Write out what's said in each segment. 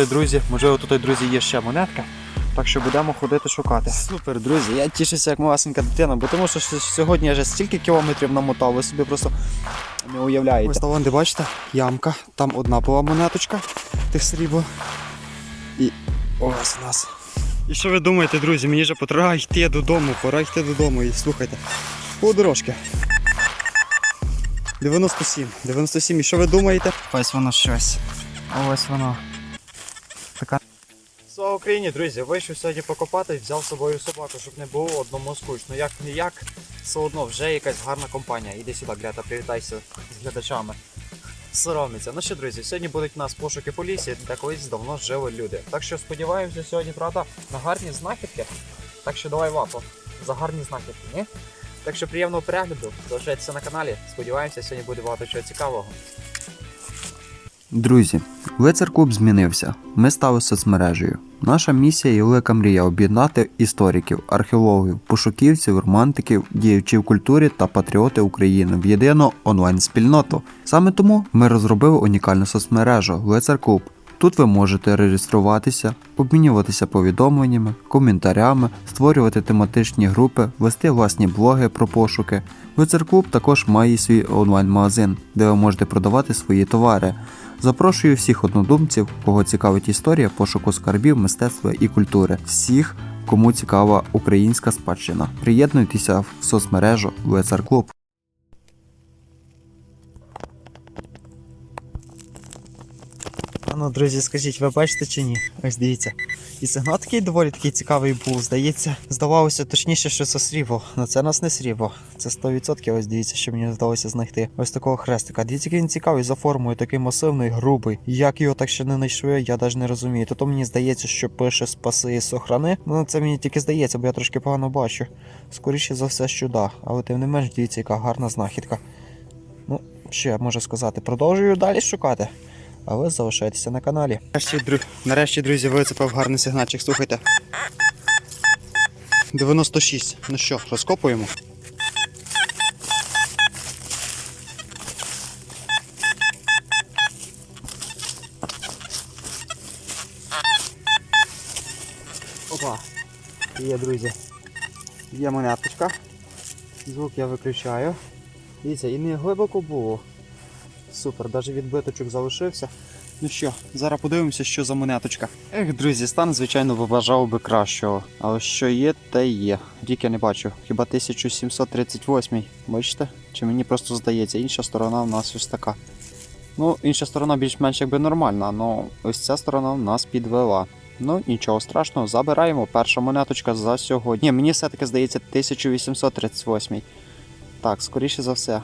тут, друзі, можливо, тут, друзі, є ще монетка. Так що будемо ходити шукати. Супер, друзі. Я тішуся як малесенька дитина, бо тому що сьогодні я вже стільки кілометрів намотав, ви собі просто не уявляєте. Ось де бачите, ямка, там одна була монеточка тих срібло. І ось у нас. І що ви думаєте, друзі? Мені вже пора йти додому, пора йти додому. І слухайте, по дорожки. 97. 97. І що ви думаєте? Ось воно щось. Ось воно. Україні, друзі! Вийшов сьогодні покопати, взяв з собою собаку, щоб не було одному скучно. Як не як, все одно вже якась гарна компанія. Іди сюди, Глята, привітайся з глядачами. Соромиться. Ну що, друзі, сьогодні будуть у нас пошуки по лісі, де колись давно жили люди. Так що сподіваємося сьогодні, правда, на гарні знахідки. Так що давай вапо за гарні знахідки, ні? Так що приємного перегляду, залишайтеся на каналі. Сподіваємося, сьогодні буде багато чого цікавого. Друзі, лицар клуб змінився. Ми стали соцмережею. Наша місія і велика мрія об'єднати істориків, археологів, пошуківців, романтиків, діячів культури та патріоти України в єдину онлайн-спільноту. Саме тому ми розробили унікальну соцмережу Лицар Клуб. Тут ви можете реєструватися, обмінюватися повідомленнями, коментарями, створювати тематичні групи, вести власні блоги про пошуки. Лицар Клуб також має свій онлайн-магазин, де ви можете продавати свої товари. Запрошую всіх однодумців, кого цікавить історія пошуку скарбів, мистецтва і культури. Всіх, кому цікава українська спадщина. Приєднуйтеся в соцмережу ВСР Клуб. Ну, друзі, скажіть, ви бачите чи ні? Ось дивіться. І сигнал такий доволі такий цікавий був. Здається, здавалося точніше, що це срібло. Але це у нас не срібло. Це 100%. Ось дивіться, що мені вдалося знайти. Ось такого хрестика. Дивіться, який він цікавий за формою, такий масивний, грубий. Як його так ще не знайшли, я навіть не розумію. То, то мені здається, що пише спаси і сохрани. Ну це мені тільки здається, бо я трошки погано бачу. Скоріше за все, що да. Але тим не менш, дивіться, яка гарна знахідка. Ну, що я можу сказати? Продовжую далі шукати. А ви залишайтеся на каналі. Нарешті, дру... Нарешті друзі, вицепив гарний сигнальчик. Слухайте. 96. Ну що, розкопуємо? Опа. Є, друзі. Є монеточка. Звук я виключаю. Дивіться, і не глибоко було. Супер, навіть відбиточок залишився. Ну що, зараз подивимося, що за монеточка. Ех, друзі, стан, звичайно, побажав би кращого. Але що є, те є. Я не бачу. Хіба 1738. Бачите? Чи мені просто здається, інша сторона в нас ось така. Ну, інша сторона більш-менш якби нормальна, але ось ця сторона в нас підвела. Ну, нічого страшного, забираємо. Перша монеточка за сьогодні. Ні, мені все-таки здається 1838. Так, скоріше за все.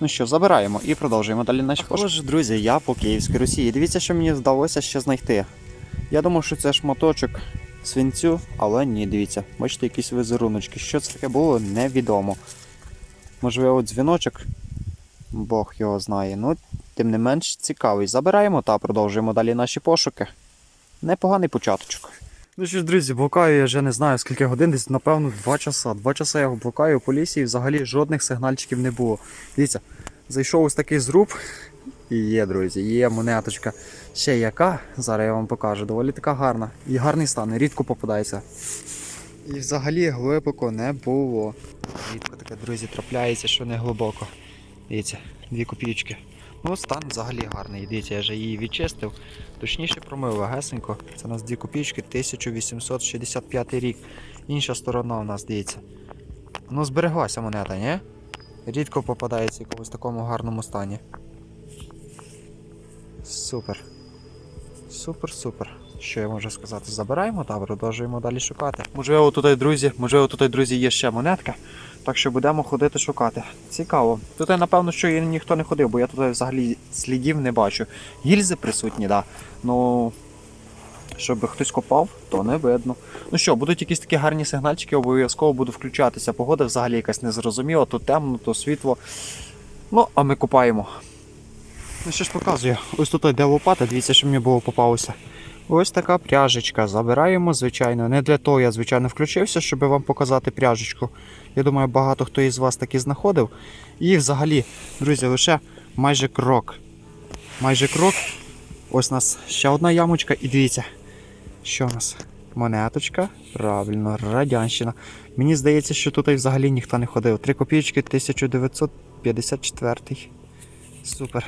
Ну що, забираємо і продовжуємо далі наші пошуки. Отже, друзі, я по Київській Росії. Дивіться, що мені вдалося ще знайти. Я думав, що це шматочок свинцю, але ні, дивіться, бачите, якісь візеруночки. Що це таке було, невідомо. Можливо, дзвіночок, Бог його знає. Ну, тим не менш цікавий. Забираємо та продовжуємо далі наші пошуки. Непоганий початочок. Ну що ж, друзі, блукаю я вже не знаю скільки годин, десь напевно 2 часа. 2 часа я блукаю по лісі і взагалі жодних сигнальчиків не було. Дивіться, зайшов ось такий зруб. І є, друзі, є монеточка. Ще яка, зараз я вам покажу, доволі така гарна. І гарний стан, рідко попадається. І взагалі глибоко не було. Рідко таке, друзі, трапляється, що не глибоко. Дивіться, дві копійки. Ну, стан взагалі гарний. Дивіться, я вже її відчистив. Точніше промив легесенько. Це у нас дві копійки, 1865 рік. Інша сторона у нас, дивіться. Ну, збереглася монета, ні? Рідко попадається в якомусь такому гарному стані. Супер. Супер, супер. Що я можу сказати? Забираємо та продовжуємо далі шукати. Можливо, тут, друзі, можливо, тут, друзі, є ще монетка. Так що будемо ходити шукати. Цікаво. Тут, напевно, що і ніхто не ходив, бо я тут взагалі слідів не бачу. Гільзи присутні, да. Ну. Щоб хтось копав, то не видно. Ну що, будуть якісь такі гарні сигнальчики, обов'язково буду включатися. Погода взагалі якась незрозуміла, то темно, то світло. Ну, а ми копаємо. Ну що ж показую, ось тут де лопата, дивіться, що мені було попалося. Ось така пряжечка. Забираємо, звичайно. Не для того я, звичайно, включився, щоб вам показати пряжечку. Я думаю, багато хто із вас таки знаходив. І взагалі, друзі, лише майже крок. Майже крок. Ось у нас ще одна ямочка, і дивіться, що у нас? Монеточка, правильно, радянщина. Мені здається, що тут і взагалі ніхто не ходив. Три копійки 1954. Супер.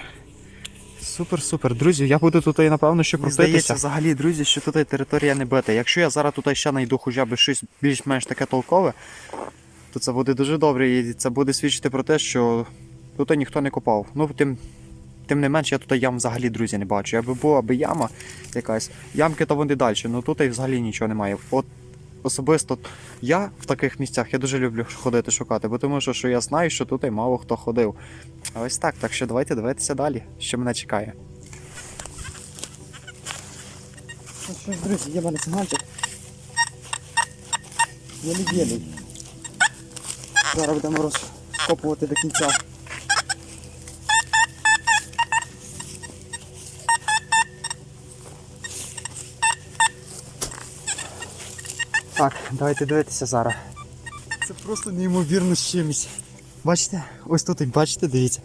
Супер, супер. Друзі, я буду тут напевно ще Мені здається, взагалі, друзі, що тут територія не бита. Якщо я зараз тут ще знайду хоча б щось більш-менш таке толкове, то це буде дуже добре. І це буде свідчити про те, що тут ніхто не копав. Ну, тим, тим не менш, я тут ям взагалі, друзі, не бачу. Якби була би яма якась, ямки то вони далі, ну тут і взагалі нічого немає. От особисто я в таких місцях я дуже люблю ходити шукати, бо тому що, що я знаю, що тут і мало хто ходив. А ось так, так що давайте дивитися далі, що мене чекає. Ну що ж, друзі, є в мене циганчик. Єлі-єлі. Зараз будемо розкопувати до кінця. Так, давайте дивитися зараз. Це просто неймовірно з чимось. Бачите? Ось тут і бачите, дивіться.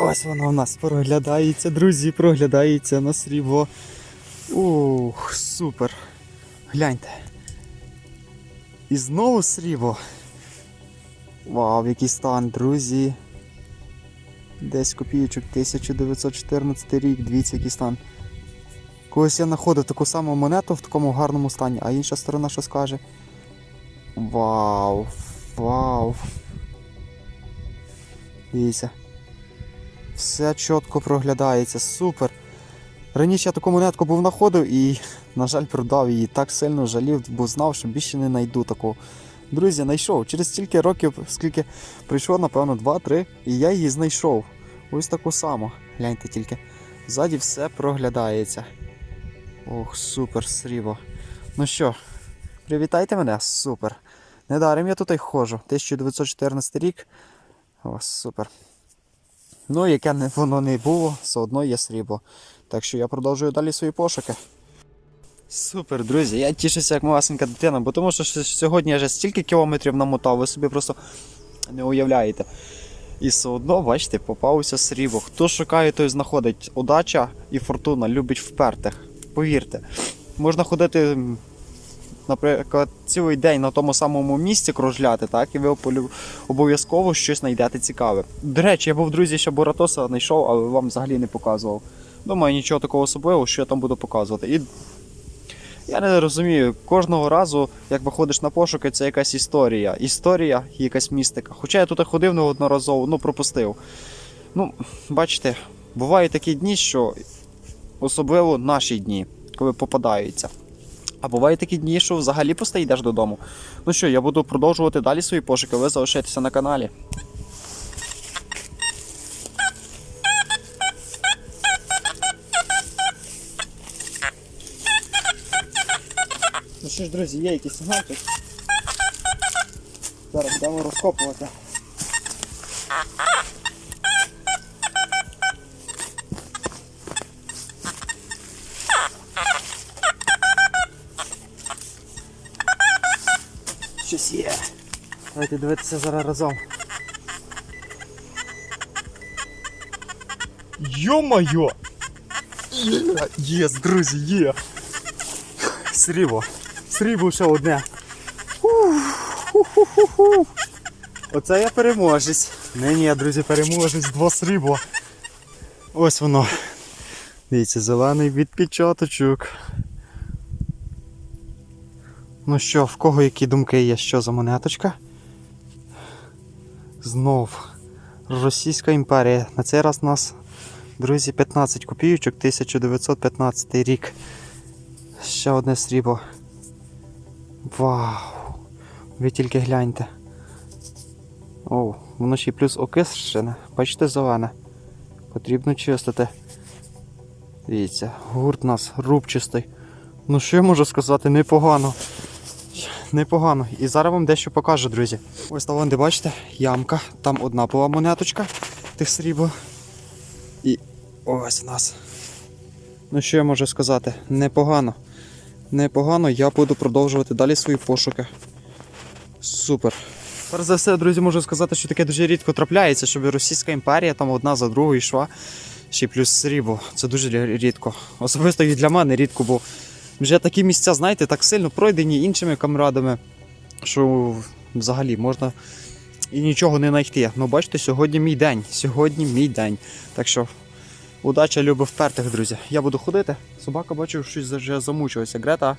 Ось воно у нас проглядається, друзі, проглядається на срібло. Ух, супер. Гляньте. І знову срібло. Вау, який стан, друзі. Десь копійочок 1914 рік, дивіться, який стан. Колись я знаходив таку саму монету в такому гарному стані, а інша сторона що скаже? Вау! Вау! Дивіться. Все чітко проглядається, супер. Раніше я таку монетку був знаходив і, на жаль, продав її. Так сильно жалів, бо знав, що більше не знайду такого. Друзі, знайшов. Через стільки років, скільки пройшло, напевно, 2-3, і я її знайшов. Ось таку саму. Гляньте тільки. Ззаді все проглядається. Ох, супер, срібло. Ну що, привітайте мене, супер. Недаром я тут і ходжу. 1914 рік. О, супер. Ну, яке воно не було, все одно є срібло. Так що я продовжую далі свої пошуки. Супер, друзі, я тішуся як малесенька дитина, бо тому що сьогодні я вже стільки кілометрів намотав, ви собі просто не уявляєте. І все одно, бачите, попався срібло. Хто шукає, той знаходить. Удача і фортуна любить впертих. Повірте. Можна ходити, наприклад, цілий день на тому самому місці кружляти, так, і ви обов'язково щось знайдете цікаве. До речі, я був друзі, ще Буратоса знайшов, але вам взагалі не показував. Думаю, нічого такого особливого, що я там буду показувати. І я не розумію, кожного разу, як виходиш на пошуки, це якась історія. Історія якась містика. Хоча я тут ходив неодноразово, ну пропустив. Ну, бачите, бувають такі дні, що особливо наші дні, коли попадаються. А бувають такі дні, що взагалі просто йдеш додому. Ну що, я буду продовжувати далі свої пошуки, ви залишайтеся на каналі. Ну що ж, друзі, є якийсь сигнал тут. Зараз будемо розкопувати. Щось є. Давайте дивитися зараз разом. Йо-моє! Є, Єс, друзі, є! Срібло. Срібло ще одне. Ух-ху-ху-ху. Оце я переможець. Нині я, друзі, переможець, два срібла. Ось воно. Дивіться, зелений відпечаточок. Ну що, в кого які думки є, що за монеточка? Знов. Російська імперія. На цей раз у нас, друзі, 15 копійочок, 1915 рік. Ще одне срібло. Вау! Ви тільки гляньте. О, воно ще й плюс окислене. Бачите, зелене. Потрібно чистити. Дивіться, гурт у нас рубчастий. Ну що я можу сказати, непогано. Непогано. І зараз вам дещо покажу, друзі. Ось там, де бачите, ямка. Там одна була монеточка тих срібла. І ось в нас. Ну що я можу сказати? Непогано. Непогано, я буду продовжувати далі свої пошуки. Супер. Перш за все, друзі, можу сказати, що таке дуже рідко трапляється, щоб Російська імперія там одна за другою йшла ще плюс срібло. Це дуже рідко. Особисто і для мене рідко, бо вже такі місця, знаєте, так сильно пройдені іншими камрадами, що взагалі можна і нічого не знайти. Ну, бачите, сьогодні мій день. Сьогодні мій день. Так що удача любить впертих, друзі. Я буду ходити. Собака бачу, щось вже замучилася. Грета.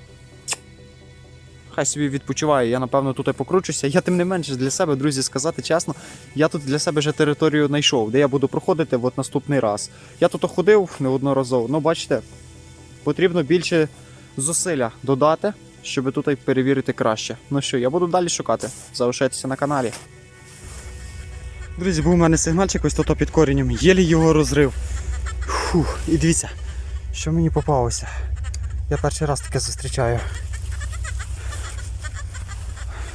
Хай собі відпочиває, я напевно тут і покручуся. Я тим не менше для себе, друзі, сказати чесно, я тут для себе вже територію знайшов, де я буду проходити от наступний раз. Я тут ходив неодноразово, ну бачите, потрібно більше зусилля додати, щоб тут перевірити краще. Ну що, я буду далі шукати. Залишайтеся на каналі. Друзі, був у мене сигнальчик ось тут під коренем, єлі його розрив. Фух, і дивіться, що мені попалося. Я перший раз таке зустрічаю.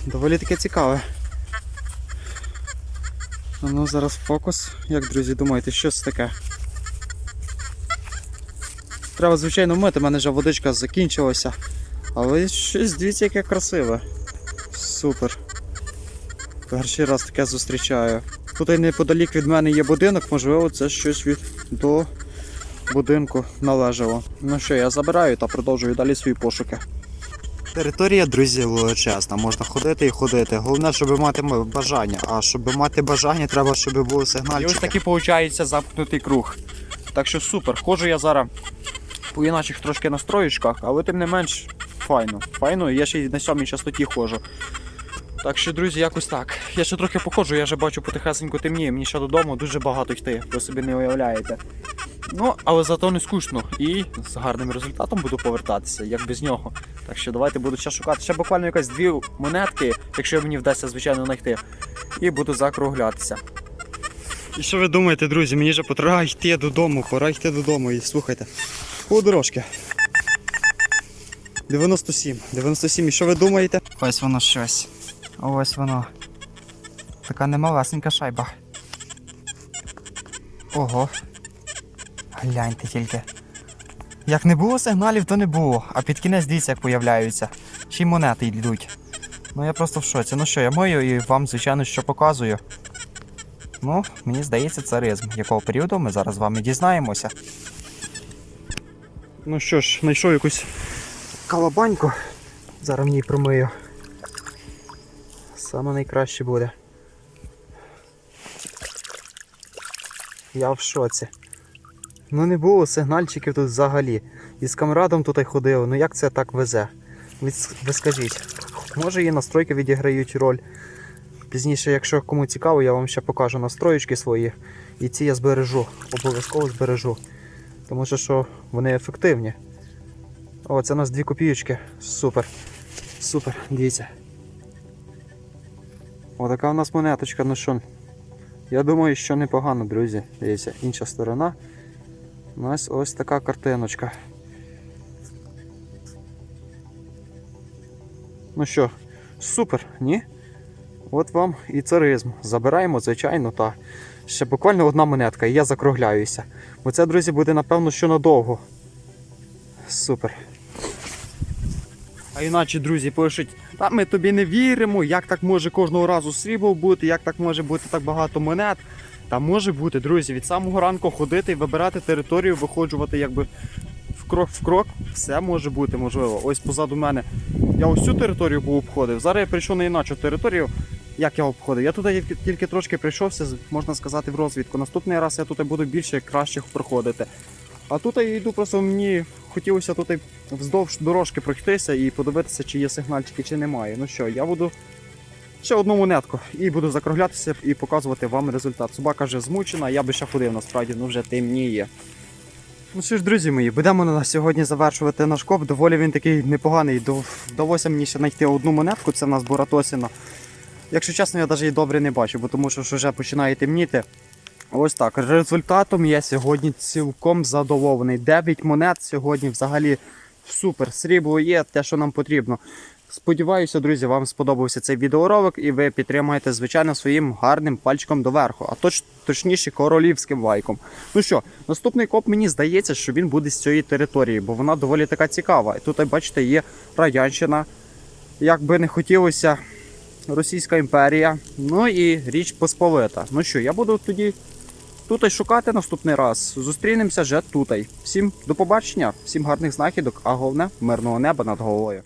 Доволі таке цікаве. Ну зараз фокус. Як друзі, думаєте, що це таке? Треба, звичайно, вмити, в мене вже водичка закінчилася. Але щось дивіться, яке красиве. Супер. Перший раз таке зустрічаю. Тут і неподалік від мене є будинок, можливо, це щось від до будинку належало. Ну що, я забираю та продовжую далі свої пошуки. Територія, друзі, величезна. Можна ходити і ходити. Головне, щоб мати бажання. А щоб мати бажання, треба, щоб були І сигнальчики. ось такий виходить замкнутий круг. Так що супер. Ходжу я зараз по іначих трошки настроєчках, але тим не менш файно. Файно, я ще й на сьомій частоті ходжу. Так що, друзі, якось так. Я ще трохи походжу, я вже бачу потихесенько темніє, мені ще додому дуже багато йти, ви собі не уявляєте. Ну, але зато не скучно. І з гарним результатом буду повертатися, як без нього. Так що давайте буду ще шукати. Ще буквально якась дві монетки, якщо мені вдасться, звичайно, знайти. І буду закруглятися. І що ви думаєте, друзі? Мені вже пора йти додому, пора йти додому. І слухайте. По дорожки. 97. 97. І що ви думаєте? Ось воно щось. Ось воно. Така немалесенька шайба. Ого. Гляньте тільки. Як не було сигналів, то не було. А під кінець дивіться, як появляються. Ще монети йдуть. Ну я просто в шоці. Ну що, я мою і вам, звичайно, що показую. Ну, мені здається, це ризм. Якого періоду ми зараз з вами дізнаємося. Ну що ж, знайшов якусь калабаньку. Зараз в ній промию. Саме найкраще буде. Я в шоці. Ну не було сигнальчиків тут взагалі. І з камрадом тут і ходив. Ну як це так везе? Ви, скажіть. Може і настройки відіграють роль. Пізніше, якщо кому цікаво, я вам ще покажу настроєчки свої. І ці я збережу. Обов'язково збережу. Тому що, що вони ефективні. О, це у нас дві копійочки. Супер. Супер, дивіться. О, така у нас монеточка, ну що. Я думаю, що непогано, друзі. Дивіться, інша сторона. У нас ось така картиночка. Ну що, супер, ні? От вам і царизм. Забираємо, звичайно, та ще буквально одна монетка, і я закругляюся. Бо це, друзі, буде напевно що надовго. Супер. А іначе, друзі, пишуть, та ми тобі не віримо, як так може кожного разу срібло бути, як так може бути так багато монет. Та може бути, друзі, від самого ранку ходити і вибирати територію, виходжувати якби в крок в крок, все може бути можливо. Ось позаду мене я ось цю територію був обходив. Зараз я прийшов на іначу територію. Як я обходив? Я тільки, тільки трошки прийшовся, можна сказати, в розвідку. Наступний раз я тут буду більше краще проходити. А тут я йду, просто мені хотілося тут вздовж дорожки пройтися і подивитися, чи є сигнальчики, чи немає. Ну що, я буду ще одну монетку і буду закруглятися і показувати вам результат. Собака вже змучена, я би ще ходив насправді, ну вже темніє. Ну що ж, друзі мої, будемо на сьогодні завершувати наш коп. Доволі він такий непоганий. Вдалося мені ще знайти одну монетку, це в нас Буратосіна. Якщо чесно, я навіть її добре не бачу, бо тому що вже починає темніти. Ось так. Результатом я сьогодні цілком задоволений. 9 монет сьогодні взагалі супер. Срібло є, те, що нам потрібно. Сподіваюся, друзі, вам сподобався цей відеоролик і ви підтримаєте, звичайно, своїм гарним пальчиком доверху, а точ, точніше королівським лайком. Ну що, наступний коп мені здається, що він буде з цієї території, бо вона доволі така цікава. І тут, бачите, є радянщина. Як би не хотілося, Російська імперія. Ну і Річ Посполита. Ну що, я буду тоді тут шукати наступний раз. Зустрінемося вже тут. Всім до побачення, всім гарних знахідок, а головне мирного неба над головою.